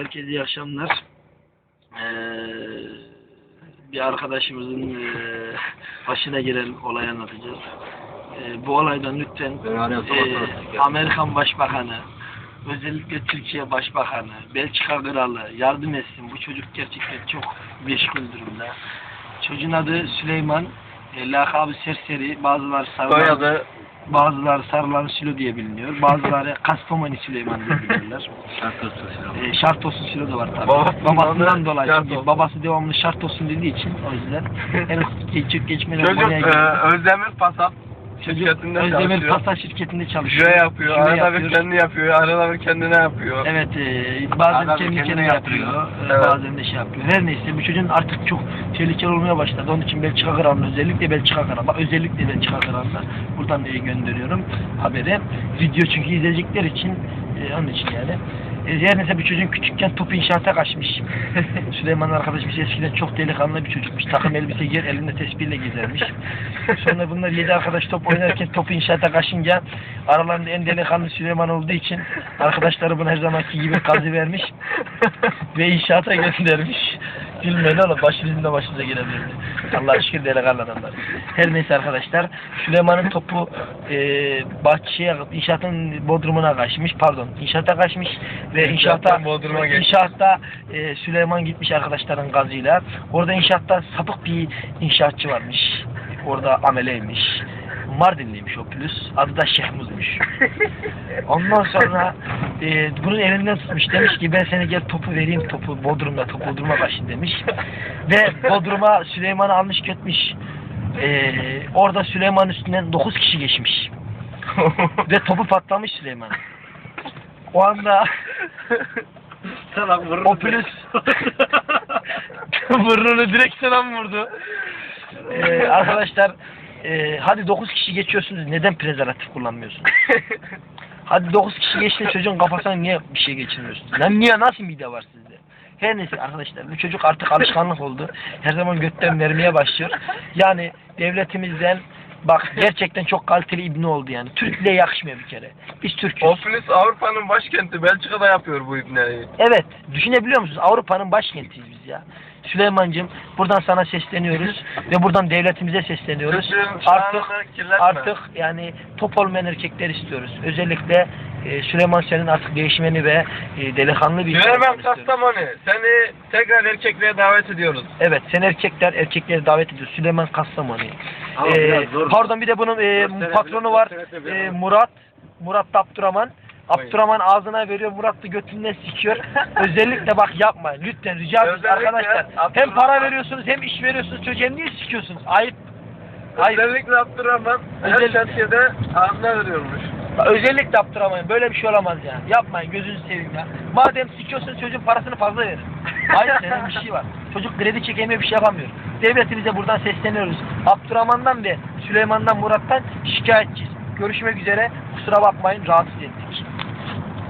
herkese iyi akşamlar. Ee, bir arkadaşımızın ee, başına gelen olayı anlatacağız. Ee, bu olaydan lütfen ee, Amerikan Başbakanı, özellikle Türkiye Başbakanı, Belçika Kralı yardım etsin. Bu çocuk gerçekten çok meşgul durumda. Çocuğun adı Süleyman, e, lakabı Serseri, bazıları sarılan, Soyadı bazıları sarılan Sülo diye biliniyor, bazıları Kastamoni Süleyman diye bilirler. E, şart olsun Sülo da var tabii. Babasından Babasından da dolayı. Çünkü babası devamlı şart olsun dediği için o yüzden en geçip geçmeden çocuk e. Özdemir Pasat Çocuk şirketinde Özdemir çalışıyor. Pasa şirketinde çalışıyor. Şöyle yapıyor, Şöyle arada bir yapıyor. kendi yapıyor, arada bir kendine yapıyor. Evet, e, bazen Arada bir kendi kendine yapıyor, yapıyor. e, Evet. bazen de şey yapıyor. Her neyse bu çocuğun artık çok tehlikeli olmaya başladı. Onun için Belçika Kralı'nın özellikle Belçika Kralı, bak özellikle Belçika Kralı'na buradan e, gönderiyorum haberi. Video çünkü izleyecekler için, e, onun için yani. E, neyse bir çocuğun küçükken top inşaata kaçmış. Süleyman arkadaşımız eskiden çok delikanlı bir çocukmuş. Takım elbise giyer, elinde tespihle gezermiş. Sonra bunlar yedi arkadaş top oynarken topu inşaata kaçınca aralarında en delikanlı Süleyman olduğu için arkadaşları buna her zamanki gibi gazı vermiş ve inşaata göndermiş. Gülmeyin oğlum başı bizim de başımıza gelebilirdi. Allah'a şükür delikanlı adamlar. Her neyse arkadaşlar Süleyman'ın topu e, bahçeye inşaatın bodrumuna kaçmış pardon inşaata kaçmış ve inşaata bodruma inşaatta e, Süleyman gitmiş arkadaşların gazıyla. Orada inşaatta sapık bir inşaatçı varmış. Orada ameleymiş. Mardinliymiş o plus. Adı da Şehmuz'muş. Ondan sonra e, bunun elinden tutmuş. Demiş ki ben seni gel topu vereyim topu Bodrum'da topu Bodrum'a kaçın demiş. Ve Bodrum'a Süleyman'ı almış götmüş. E, orada Süleyman'ın üstünden 9 kişi geçmiş. Ve topu patlamış Süleyman. O anda Salak vurur. o plus burnunu direkt selam vurdu. Ee, arkadaşlar e, hadi 9 kişi geçiyorsunuz neden prezervatif kullanmıyorsunuz? Hadi 9 kişi geçti çocuğun kafasına niye bir şey geçirmiyorsunuz? Lan niye nasıl mide var sizde? Her neyse arkadaşlar bu çocuk artık alışkanlık oldu. Her zaman götten vermeye başlıyor. Yani devletimizden bak gerçekten çok kaliteli ibni oldu yani. Türklüğe yakışmıyor bir kere. Biz Türk'üz. Oflis Avrupa'nın başkenti Belçika'da yapıyor bu ibneyi. Evet, düşünebiliyor musunuz? Avrupa'nın başkentiyiz biz ya. Süleyman'cığım buradan sana sesleniyoruz ve buradan devletimize sesleniyoruz. Artık artık yani top olmayan erkekler istiyoruz. Özellikle e, Süleyman senin artık değişmeni ve e, delikanlı bir Süleyman. Kastamoni, seni tekrar erkekliğe davet ediyoruz. Evet, sen erkekler erkekleri davet ediyor. Süleyman Kastamoni. Ama Ee, biraz zor. pardon bir de bunun e, Gösterebilir- patronu var. gösterebilir E. Murat. Murat da Abdurrahman. Abdurrahman ağzına veriyor, Murat da götünden sikiyor. Özellikle bak yapmayın. Lütfen rica ediyoruz Özellikle arkadaşlar. Hem Abdurrahman- para veriyorsunuz hem iş veriyorsunuz. Çocuğa niye sikiyorsunuz? Ayıp. Ayıp. Özellikle Abdurrahman her Özel- şantiyede ağzına veriyormuş. Özellikle Abdurrahman. Böyle bir şey olamaz yani. Yapmayın gözünüzü seveyim ya. Madem sikiyorsunuz çocuğun parasını fazla verin. Hayır denen bir şey var. Çocuk kredi çekemiyor bir şey yapamıyor. Devletimize buradan sesleniyoruz. Abdurrahman'dan ve Süleyman'dan Murat'tan şikayetçiyiz. Görüşmek üzere. Kusura bakmayın rahatsız ettik.